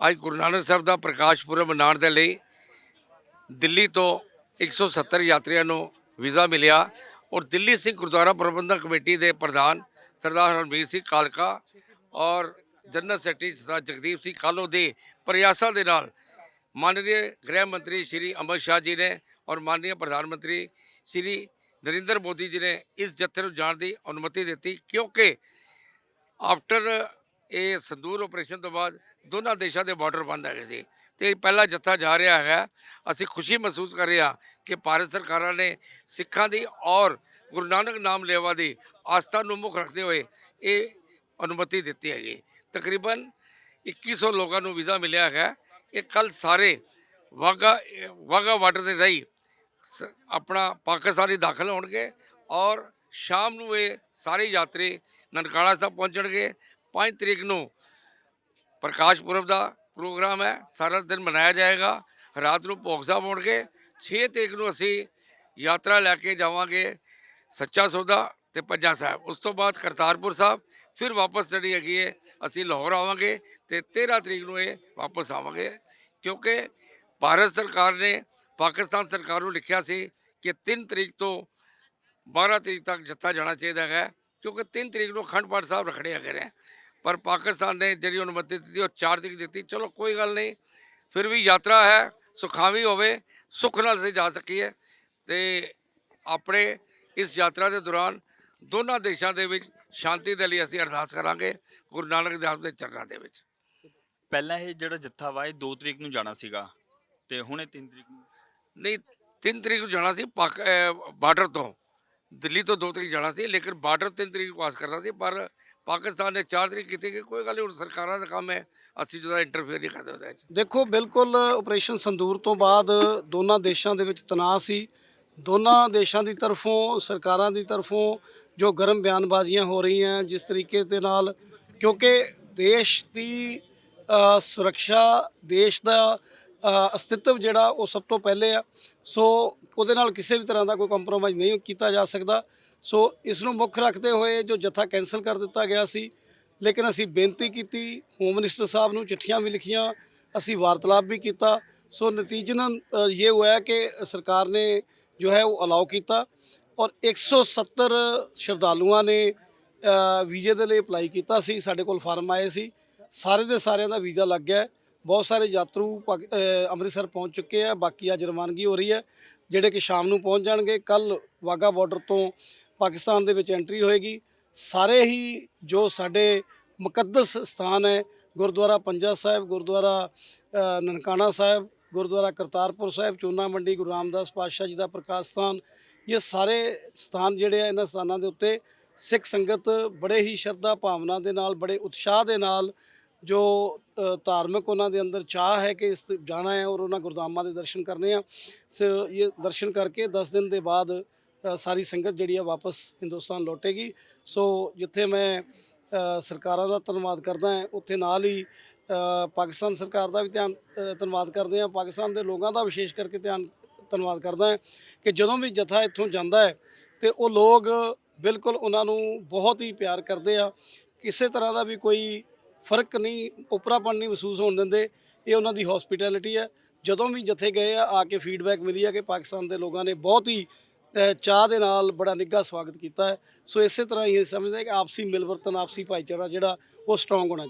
ਅੱਜ ਗੁਰੂ ਨਾਨਕ ਸਾਹਿਬ ਦਾ ਪ੍ਰਕਾਸ਼ ਪੁਰਬ ਮਨਾਉਣ ਦੇ ਲਈ ਦਿੱਲੀ ਤੋਂ 170 ਯਾਤਰੀਆਂ ਨੂੰ ਵੀਜ਼ਾ ਮਿਲਿਆ ਔਰ ਦਿੱਲੀ ਸਿੱਖ ਗੁਰਦੁਆਰਾ ਪ੍ਰਬੰਧਕ ਕਮੇਟੀ ਦੇ ਪ੍ਰਧਾਨ ਸਰਦਾਰ ਹਰਮੀਤ ਸਿੰਘ ਕਾਲਕਾ ਔਰ ਜਨਰਲ ਸੈਕਟਰੀ ਸਰਦਾਰ ਜਗਦੀਪ ਸਿੰਘ ਕਾਲੋ ਦੇ ਪ੍ਰਯਾਸਾਂ ਦੇ ਨਾਲ ਮਾਨਨੀय ਗ੍ਰਹਿ ਮੰਤਰੀ ਸ਼੍ਰੀ ਅਮਰ ਸ਼ਾਹ ਜੀ ਨੇ ਔਰ ਮਾਨਨੀय ਪ੍ਰਧਾਨ ਮੰਤਰੀ ਸ਼੍ਰੀ ਨਰਿੰਦਰ ਮੋਦੀ ਜੀ ਨੇ ਇਸ ਜੱਥੇ ਨੂੰ ਜਾਣ ਦੀ ਅਨੁਮਤੀ ਦਿੱਤੀ ਕਿਉਂਕਿ ਆਫਟਰ ਇਹ ਸੰਦੂਰ ਆਪਰੇਸ਼ਨ ਤੋਂ ਬਾਅਦ ਦੋਨਾਂ ਦੇਸ਼ਾਂ ਦੇ ਬਾਰਡਰ ਬੰਦ ਹੈਗੇ ਸੀ। ਤੇ ਪਹਿਲਾ ਜੱਥਾ ਜਾ ਰਿਹਾ ਹੈਗਾ। ਅਸੀਂ ਖੁਸ਼ੀ ਮਹਿਸੂਸ ਕਰ ਰਹੇ ਹਾਂ ਕਿ ਭਾਰਤ ਸਰਕਾਰਾਂ ਨੇ ਸਿੱਖਾਂ ਦੀ ਔਰ ਗੁਰੂ ਨਾਨਕ ਨਾਮ ਲੇਵਾ ਦੀ ਆਸਥਾ ਨੂੰ ਮੁੱਖ ਰੱਖਦੇ ਹੋਏ ਇਹ ਅਨੁਮਤੀ ਦਿੱਤੀ ਹੈਗੀ। ਤਕਰੀਬਨ 2100 ਲੋਕਾਂ ਨੂੰ ਵੀਜ਼ਾ ਮਿਲਿਆ ਹੈਗਾ। ਇਹ ਕੱਲ ਸਾਰੇ ਵਾਗਾ ਵਾਗਾ ਬਾਰਡਰ 'ਤੇ ਰਹੀ। ਸ- ਆਪਣਾ ਪਾਕਿਸਤਾਨੀ ਦਾਖਲ ਹੋਣਗੇ ਔਰ ਸ਼ਾਮ ਨੂੰ ਇਹ ਸਾਰੇ ਯਾਤਰੀ ਨਨਕਾਣਾ ਸਾਹਿਬ ਪਹੁੰਚਣਗੇ। 5 ਤਰੀਕ ਨੂੰ ਪ੍ਰਕਾਸ਼ ਪੁਰਬ ਦਾ ਪ੍ਰੋਗਰਾਮ ਹੈ, ਸਾਰਾ ਦਿਨ ਮਨਾਇਆ ਜਾਏਗਾ। ਰਾਤ ਨੂੰ ਭੋਗ ਸਾਹਿਬ ਕੇ 6 ਤਰੀਕ ਨੂੰ ਅਸੀਂ ਯਾਤਰਾ ਲੈ ਕੇ ਜਾਵਾਂਗੇ ਸੱਚਾ ਸੌਦਾ ਤੇ ਪੰਜਾ ਸਾਹਿਬ। ਉਸ ਤੋਂ ਬਾਅਦ ਕਰਤਾਰਪੁਰ ਸਾਹਿਬ, ਫਿਰ ਵਾਪਸ ਜਿਹੜੀ ਹੈਗੀ ਹੈ ਅਸੀਂ ਲਾਹੌਰ ਆਵਾਂਗੇ ਤੇ 13 ਤਰੀਕ ਨੂੰ ਇਹ ਵਾਪਸ ਆਵਾਂਗੇ। ਕਿਉਂਕਿ ਭਾਰਤ ਸਰਕਾਰ ਨੇ, ਪਾਕਿਸਤਾਨ ਸਰਕਾਰ ਨੂੰ ਲਿਖਿਆ ਸੀ ਕਿ 3 ਤਰੀਕ ਤੋਂ 12 ਤਰੀਕ ਤੱਕ ਜੱਥਾ ਜਾਣਾ ਚਾਹੀਦਾ ਹੈ ਕਿਉਂਕਿ 3 ਤਰੀਕ ਨੂੰ ਅਖੰਡ ਪਾਠ ਸਾਹਿਬ ਰੱਖਣੇ ਹੈਗੇ ਨੇ। ਪਰ ਪਾਕਿਸਤਾਨ ਨੇ ਜਿਹੜੀ ਅਨੁਮਤੀ ਦਿੱਤੀ ਉਹ 4 ਤਰੀਕ ਦਿੱਤੀ। ਚਲੋ ਕੋਈ ਗੱਲ ਨਹੀਂ। ਫਿਰ ਵੀ ਯਾਤਰਾ ਹੈ ਸੁਖਾਵੀ ਹੋਵੇ ਸੁੱਖ ਨਾਲ ਅਸੀਂ ਜਾ ਸਕੀਏ। ਤੇ ਆਪਣੇ ਇਸ ਯਾਤਰਾ ਦੇ ਦੌਰਾਨ ਦੋਨਾਂ ਦੇਸ਼ਾਂ ਦੇ ਵਿੱਚ ਸ਼ਾਂਤੀ ਦੇ ਲਈ ਅਸੀਂ ਅਰਦਾਸ ਕਰਾਂਗੇ ਗੁਰੂ ਨਾਨਕ ਦੇਵ ਦੇ ਚਰਨਾਂ ਦੇ ਵਿੱਚ। ਪਹਿਲਾਂ ਇਹ ਜਿਹੜਾ ਜੱਥਾ ਵਾ ਇਹ 2 ਤਰੀਕ ਨੂੰ ਜਾਣਾ ਸੀਗਾ ਤੇ ਹੁਣ ਇਹ 3 ਤਰੀਕ ਨੂੰ ਨਹੀਂ 3 ਤਰੀਕ ਨੂੰ ਜਾਣਾ ਸੀ ਪਾਕ ਬਾਰਡਰ ਤੋਂ। ਦਿੱਲੀ ਤੋਂ 2 ਤਰੀਕ ਜਾਣਾ ਸੀ, ਲੇਕਿਨ ਬਾਰਡਰ 3 ਤਰੀਕ ਨੂੰ ਪਾਸ ਕਰਨਾ ਸੀ, ਪਰ ਪਾਕਿਸਤਾਨ ਨੇ 4 ਤਰੀਕ ਕੀਤੀ ਕਿ ਕੋਈ ਗੱਲ ਨਹੀਂ, ਹੁਣ ਸਰਕਾਰਾਂ ਦਾ ਕੰਮ ਹੈ, ਅਸੀਂ ਜਿਹਦਾ ਇੰਟਰਫੇਅਰ ਨਹੀਂ ਕਰਦੇ ਉਹਦੇ ਵਿੱਚ। ਦੇਖੋ, ਬਿਲਕੁਲ ਆਪਰੇਸ਼ਨ ਸੰਦੂਰ ਤੋਂ ਬਾਅਦ ਦੋਨਾਂ ਦੇਸ਼ਾਂ ਦੇ ਵਿੱਚ ਤਣਾਅ ਸੀ। ਦੋਨਾਂ ਦੇਸ਼ਾਂ ਦੀ ਤਰਫੋਂ, ਸਰਕਾਰਾਂ ਦੀ ਤਰਫੋਂ ਜੋ ਗਰਮ ਬਿਆਨਬਾਜ਼ੀਆਂ ਹੋ ਰਹੀਆਂ, ਜਿਸ ਤਰੀਕੇ ਦੇ ਨਾਲ ਕਿਉਂਕਿ ਦੇਸ਼ ਦੀ ਸੁਰੱਖਿਆ, ਦੇਸ਼ ਦਾ ਅਸਤਿਤਵ ਜਿਹੜਾ ਉਹ ਸਭ ਤੋਂ ਪਹਿਲੇ ਆ। ਸੋ ਉਹਦੇ ਨਾਲ ਕਿਸੇ ਵੀ ਤਰ੍ਹਾਂ ਦਾ ਕੋਈ ਕੰਪਰੋਮਾਈਜ਼ ਨਹੀਂ ਕੀਤਾ ਜਾ ਸਕਦਾ। ਸੋ ਇਸ ਨੂੰ ਮੁੱਖ ਰੱਖਦੇ ਹੋਏ ਜੋ ਜਥਾ ਕੈਨਸਲ ਕਰ ਦਿੱਤਾ ਗਿਆ ਸੀ ਲੇਕਿਨ ਅਸੀਂ ਬੇਨਤੀ ਕੀਤੀ ਹੋਮ ਮਿਨਿਸਟਰ ਸਾਹਿਬ ਨੂੰ ਚਿੱਠੀਆਂ ਵੀ ਲਿਖੀਆਂ ਅਸੀਂ ਵਾਰਤਾਲਾਪ ਵੀ ਕੀਤਾ। ਸੋ ਨਤੀਜਨ ਅ, ਇਹ ਹੋਇਆ ਕਿ ਸਰਕਾਰ ਨੇ ਜੋ ਹੈ ਉਹ ਅਲਾਉ ਕੀਤਾ ਔਰ 170 ਸ਼ਰਧਾਲੂਆਂ ਨੇ ਵੀਜ਼ੇ ਦੇ ਲਈ ਅਪਲਾਈ ਕੀਤਾ ਸੀ। ਸਾਡੇ ਕੋਲ ਫਾਰਮ ਆਏ ਸੀ। ਸਾਰੇ ਦੇ ਸਾਰਿਆਂ ਦਾ ਵੀਜ਼ਾ ਲੱਗ ਗਿਆ। ਬਹੁਤ ਸਾਰੇ ਯਾਤਰੂ ਪਾਕ- ਅ, ਅੰਮ੍ਰਿਤਸਰ ਪਹੁੰਚ ਚੁੱਕੇ ਆ ਬਾਕੀ ਅੱਜ ਰਵਾਨਗੀ ਹੋ ਰਹੀ ਹੈ ਜਿਹੜੇ ਕਿ ਸ਼ਾਮ ਨੂੰ ਪਹੁੰਚ ਜਾਣਗੇ। ਕੱਲ ਵਾਗਾ ਬਾਰਡਰ ਤੋਂ ਪਾਕਿਸਤਾਨ ਦੇ ਵਿੱਚ ਐਂਟਰੀ ਹੋਏਗੀ। ਸਾਰੇ ਹੀ ਜੋ ਸਾਡੇ ਮੁਕੱਦਸ ਸਥਾਨ ਹੈ ਗੁਰਦੁਆਰਾ ਪੰਜਾ ਸਾਹਿਬ ਗੁਰਦੁਆਰਾ ਅ, ਨਨਕਾਣਾ ਸਾਹਿਬ ਗੁਰਦੁਆਰਾ ਕਰਤਾਰਪੁਰ ਸਾਹਿਬ ਚੂਨਾ ਮੰਡੀ ਗੁਰੂ ਰਾਮਦਾਸ ਪਾਤਸ਼ਾਹ ਜੀ ਦਾ ਪ੍ਰਕਾਸ਼ ਸਥਾਨ ਇਹ ਸਾਰੇ ਸਥਾਨ ਜਿਹੜੇ ਆ ਇਹਨਾਂ ਸਥਾਨਾਂ ਦੇ ਉੱਤੇ ਸਿੱਖ ਸੰਗਤ ਬੜੇ ਹੀ ਸ਼ਰਧਾ ਭਾਵਨਾ ਦੇ ਨਾਲ ਬੜੇ ਉਤਸ਼ਾਹ ਦੇ ਨਾਲ ਜੋ ਧਾਰਮਿਕ ਉਹਨਾਂ ਦੇ ਅੰਦਰ ਚਾਹ ਹੈ ਕਿ ਇਸ ਜਾਣਾ ਹੈ ਔਰ ਉਹਨਾਂ ਗੁਰਦਾਮਾਂ ਦੇ ਦਰਸ਼ਨ ਕਰਨੇ ਆ। ਸੋ, ਇਹ ਦਰਸ਼ਨ ਕਰਕੇ 10 ਦਿਨ ਦੇ ਬਾਅਦ ਸਾਰੀ ਸੰਗਤ ਜਿਹੜੀ ਆ ਵਾਪਸ ਹਿੰਦੁਸਤਾਨ ਲੌਟੇਗੀ। ਸੋ ਜਿੱਥੇ ਮੈਂ ਸਰਕਾਰਾਂ ਦਾ ਧੰਨਵਾਦ ਕਰਦਾ ਹਾਂ, ਉੱਥੇ ਨਾਲ ਹੀ ਪਾਕਿਸਤਾਨ ਸਰਕਾਰ ਦਾ ਵੀ ਧਿਆਨ ਧੰਨਵਾਦ ਕਰਦੇ ਹਾਂ। ਪਾਕਿਸਤਾਨ ਦੇ ਲੋਕਾਂ ਦਾ ਵਿਸ਼ੇਸ਼ ਕਰਕੇ ਧਿਆਨ, ਧੰਨਵਾਦ ਕਰਦਾ ਹਾਂ ਕਿ ਜਦੋਂ ਵੀ ਜਥਾ ਇੱਥੋਂ ਜਾਂਦਾ ਹੈ, ਤੇ ਉਹ ਲੋਕ ਬਿਲਕੁਲ ਉਹਨਾਂ ਨੂੰ ਬਹੁਤ ਹੀ ਪਿਆਰ ਕਰਦੇ ਆ। ਕਿਸੇ ਤਰ੍ਹਾਂ ਦਾ ਵੀ ਕੋਈ ਫ਼ਰਕ ਨਹੀਂ ਉਪਰਾਪਣ ਨਹੀਂ ਮਹਿਸੂਸ ਹੋਣ ਦਿੰਦੇ। ਇਹ ਉਹਨਾਂ ਦੀ ਹਸਪਿਟੈਲਿਟੀ ਹੈ। ਜਦੋਂ ਵੀ ਜਥੇ ਗਏ ਆ ਆ ਕੇ ਫੀਡਬੈਕ ਮਿਲੀ ਆ ਕਿ ਪਾਕਿਸਤਾਨ ਦੇ ਲੋਕਾਂ ਨੇ ਬਹੁਤ ਹੀ ਚਾਹ ਦੇ ਨਾਲ ਬੜਾ ਨਿੱਘਾ ਸਵਾਗਤ ਕੀਤਾ ਹੈ। ਸੋ ਇਸੇ ਤਰ੍ਹਾਂ ਹੀ ਇਹ ਸਮਝਦੇ ਕਿ ਆਪਸੀ ਮਿਲਵਰਤਨ, ਆਪਸੀ ਭਾਈਚਾਰਾ ਜਿਹੜਾ ਉਹ ਸਟਰੋਂਗ ਹੋਣਾ ਚਾਹੀਦਾ।